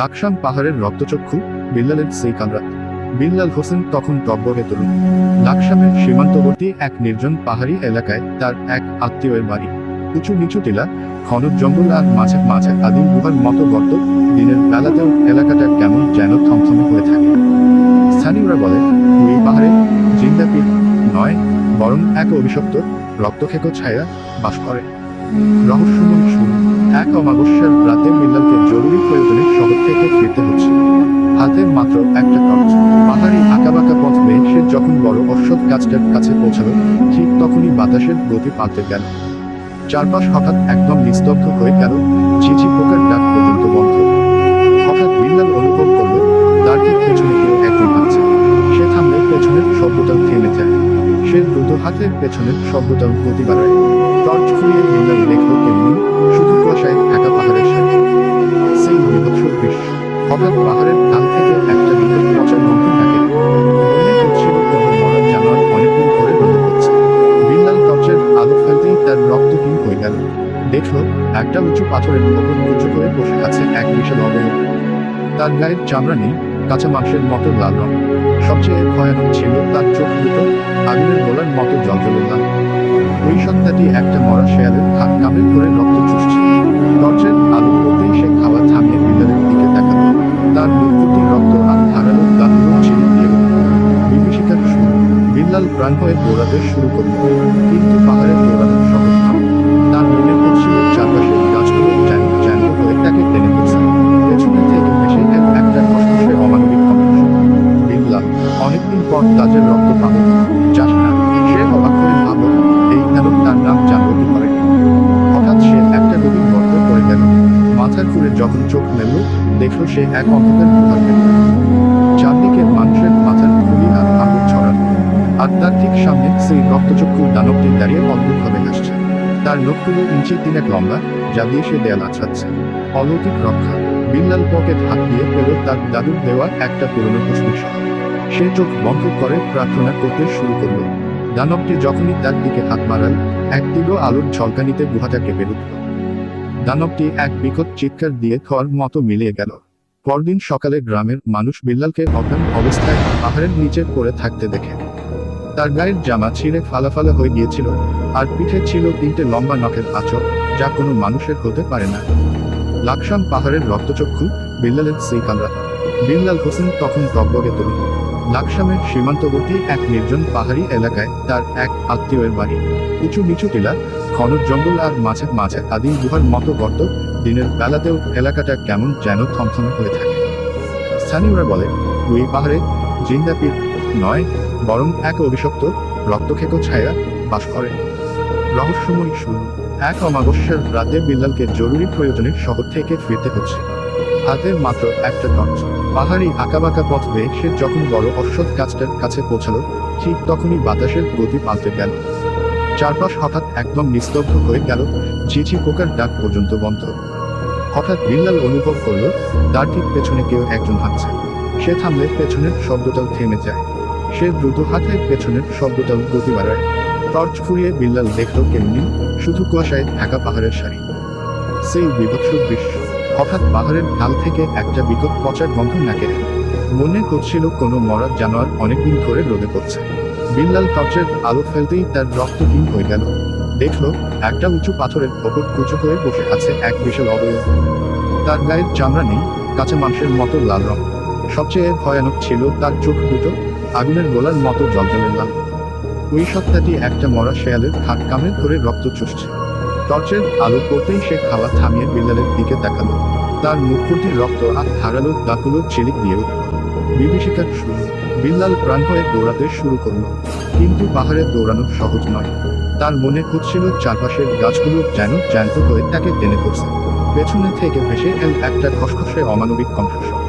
লাকসাম পাহাড়ের রক্তচক্ষু, বিল্লালের সেই কামরাত বিল্লাল হোসেন তখন টব্বরে তরুণ। লাকসামের সীমান্তবর্তী এক নির্জন পাহাড়ি এলাকায় তার এক আত্মীয়ের বাড়ি। উঁচু নিচু টিলা ঘন জঙ্গল আর মাঝে মাঝে আদিম গুহার মতো গর্ত, দিনের বেলাতেও এলাকাটা কেমন যেন থমথমে হয়ে থাকে। স্থানীয়রা বলে এই পাহাড়ে জিন্দাপির নয়, বরং এক অভিশপ্ত রক্তক্ষেক ছায়া বাস করে। রহস্যময় সুর এক অমাবস্যার রাতে মিল্লালকে জরুরি প্রয়োজনে শহর থেকে ফিরতে হচ্ছে। হাতে মাত্র একটা টর্চ পাহাড়ি আঁকাবাঁকা পথ বেয়ে সে যখন বড় অশ্বত গাছটার কাছে পৌঁছালো, ঠিক তখনই বাতাসের গতি পাল্টে গেল। চারপাশ হঠাৎ একদম নিস্তব্ধ হয়ে গেল। ঝিঝি পোকার ডাক পর্যন্ত বন্ধ। হঠাৎ বিল্লাল অনুভব করল তার ঠিক পেছনে কেউ একজন আছে সে থামলে পেছনের শব্দটাও থেমে যায়। সে দ্রুত হাতের পেছনের শব্দটাও গতি বাড়ায়। টর্চ ঘুরিয়ে বিল্লাল দেখল কেমনি শুধু পাহাড়ের সাথে সেই বিভৎস দৃশ্য, হঠাৎ পাহাড়ের থেকে একটা রক্তহীন হয়ে গেল। একটা উঁচু পাথরের উঁচু বসে আছে এক বিশাল অবয়ব। তার গায়ের চামড়া নেই, কাঁচা মাংসের মতো লাল রং। সবচেয়ে ভয়ানক ছিল তার চোখ দুটো, আগুনের গোলার মতো লাল। ওই সত্তাটি একটা মরা শেয়ালের হাত কামড়ে ধরে রক্ত চুষছে। টর্চের আলো পড়তেই সে খাওয়া থামিয়ে বিল্লালের দিকে তাকালো। তার মুখটি রক্ত আর ধারালো দাঁতগুলো ছিঁড়ে বিভীষিকার সুর বিল্লাল প্রাণ হয়ে দৌড়াতে শুরু করল। কিন্তু পাহাড়ের দৌড়ানোর সহজ চোখ মেলল, দেখল সে এক অন্ধকার গুহার ভেতরে চারদিকে মানুষের মাথার খুলি আর আগুন ছড়ানো আর তার ঠিক সামনে সেই রক্তচক্ষু দানবটি দাঁড়িয়ে অদ্ভুতভাবে হাসছে। তার নখগুলো ইঞ্চি তিনেক লম্বা, যা দিয়ে সে দেয়াল আছাচ্ছে অলৌকিক রক্ষা, বিল্লাল পকেট হাত দিয়ে পেল তার দাদুর দেওয়া একটা পুরনো তসবির সহ সে চোখ বন্ধ করে প্রার্থনা করতে শুরু করল। দানবটি যখনই তার দিকে হাত মারাল এক তীব্র আলোর ঝলকানিতে গুহাটা কেঁপে দানবটি এক বিকট চিৎকার দিয়ে খড় মতো মিলিয়ে গেল। পরদিন সকালে গ্রামের মানুষ বিল্লালকে অজ্ঞান অবস্থায় পাহাড়ের নিচে পড়ে থাকতে দেখে। তার গায়ের জামা ছিঁড়ে ফালাফালা হয়ে গিয়েছিল, আর পিঠে ছিল তিনটে লম্বা নখের আঁচড় যা কোনো মানুষের হতে পারে না। লাকসাম পাহাড়ের রক্তচক্ষু, বিল্লালের সেই কামরা। বিল্লাল হোসেন তখন টকবগে তরুণ লাকসামের সীমান্তবর্তী এক নির্জন পাহাড়ি এলাকায় তার এক আত্মীয়ের বাড়ি। উঁচু নিচু টিলা ঘন জঙ্গল আর মাঝে মাঝে আদিম গুহার মতো গর্ত, দিনের বেলাতেও এলাকাটা কেমন যেন থমথমে হয়ে থাকে। স্থানীয়রা বলে, ওই পাহাড়ে জিন্দাপির নয়, বরং এক অভিশপ্ত রক্তক্ষেক ছায়া বাস করে। রহস্যময় সুর এক অমাবস্যার রাতে বিল্লালকে জরুরি প্রয়োজনে শহর থেকে ফিরতে হচ্ছে। হাতে মাত্র একটা টর্চ পাহাড়ি আঁকাবাঁকা পথ বেয়ে সে যখন বড় অশ্বত গাছটার কাছে পৌঁছালো, ঠিক তখনই বাতাসের গতি পাল্টে গেল। চারপাশ হঠাৎ একদম নিস্তব্ধ হয়ে গেল ঝিঝি পোকার ডাক পর্যন্ত বন্ধ। হঠাৎ বিল্লাল অনুভব করল, তার ঠিক পেছনে কেউ একজন হাঁটছে সে থামলে পেছনের শব্দটাও থেমে যায়। সে দ্রুত হাতের পেছনের শব্দটাও গতি বাড়ায়। টর্চ ঘুরিয়ে বিল্লাল দেখল কেমনি, শুধু কুয়াশায় ঢাকা পাহাড়ের সারি সেই বিভৎস দৃশ্য, হঠাৎ পাহাড়ের ঢাল থেকে একটা বিকট পচার গন্ধ নাকে। মনে করছিল কোনো মরা জানোয়ার অনেকদিন ধরে রোদে পড়ছে। বিল্লাল টর্চের আলো ফেলতেই তার রক্তহীন হয়ে গেল। দেখল, একটা উঁচু পাথরের ওপর কুচো হয়ে বসে আছে এক বিশাল অবয়ব। তার গায়ের চামড়া নেই কাঁচা মাংসের মতো লাল রং। সবচেয়ে ভয়ানক ছিল তার চোখ দুটো, আগুনের গোলার মতো জলজলে লাল। ওই সত্তাটি একটা মরা শেয়ালের হাত কামড়ে ধরে রক্ত চুষছে। টর্চের আলো পড়তেই সে খাওয়া থামিয়ে বিল্লালের দিকে তাকালো। তার মুখটি রক্ত আর ধারালো দাঁতগুলো চিলিক দিয়ে উঠল। বিভীষিকার সুর বিল্লাল প্রাণ হয়ে দৌড়াতে শুরু করল। কিন্তু পাহাড়ে দৌড়ানো সহজ নয়। তার মনে হচ্ছিল চারপাশের গাছগুলো যেন জ্যান্ত হয়ে তাকে টেনে ধরছে। পেছনে থেকে ভেসে এল একটা খসখসে অমানবিক কণ্ঠস্বর।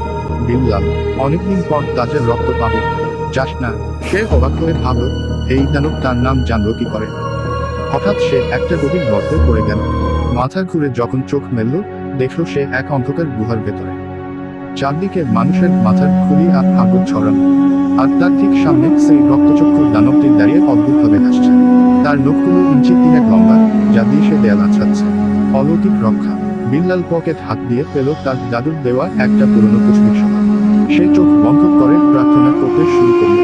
বিল্লাল, অনেকদিন পর তাজের রক্ত পাবে। যাস না, সে অবাক হয়ে ভাবল, এই দানব তার নাম জানল কি করে? হঠাৎ সে একটা গভীর গর্তে পড়ে গেল। মাথা ঘুরে যখন চোখ মেলল দেখল সে এক অন্ধকার গুহার ভেতরে। চারদিকে মানুষের মাথার খুলি আর আগুন ছড়ানো। আর তার ঠিক সামনে সেই রক্তচক্ষু দানবটি দাঁড়িয়ে অদ্ভুতভাবে হাসছে। তার নখগুলো ইঞ্চি তিনেক লম্বা, যা দিয়ে সে দেয়াল আছাচ্ছে অলৌকিক রক্ষা। বিল্লাল পকেট হাত দিয়ে পেল তার দাদুর দেওয়া একটা পুরনো কুচমির সোনা সে চোখ বন্ধ করে প্রার্থনা করতে শুরু করল।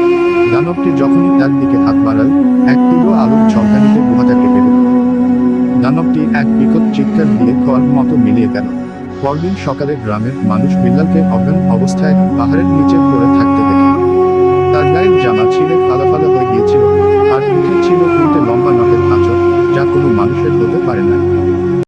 দানবটি যখনই তার দিকে হাত বাড়াল, এক তীব্র আলোর উঠল। দানবটি এক বিকট চিৎকার দিয়ে ঘর মতো মিলিয়ে গেল। পরদিন সকালে গ্রামের মানুষ বিল্লালকে অজ্ঞান অবস্থায় পাহাড়ের নিচে পড়ে থাকতে দেখে। তার গায়ের জামা ছিঁড়ে ফালা ফালা হয়ে গিয়েছিল, আর ছিল তিনটে লম্বা নখের আঁচড় যা কোনো মানুষের হতে পারে না।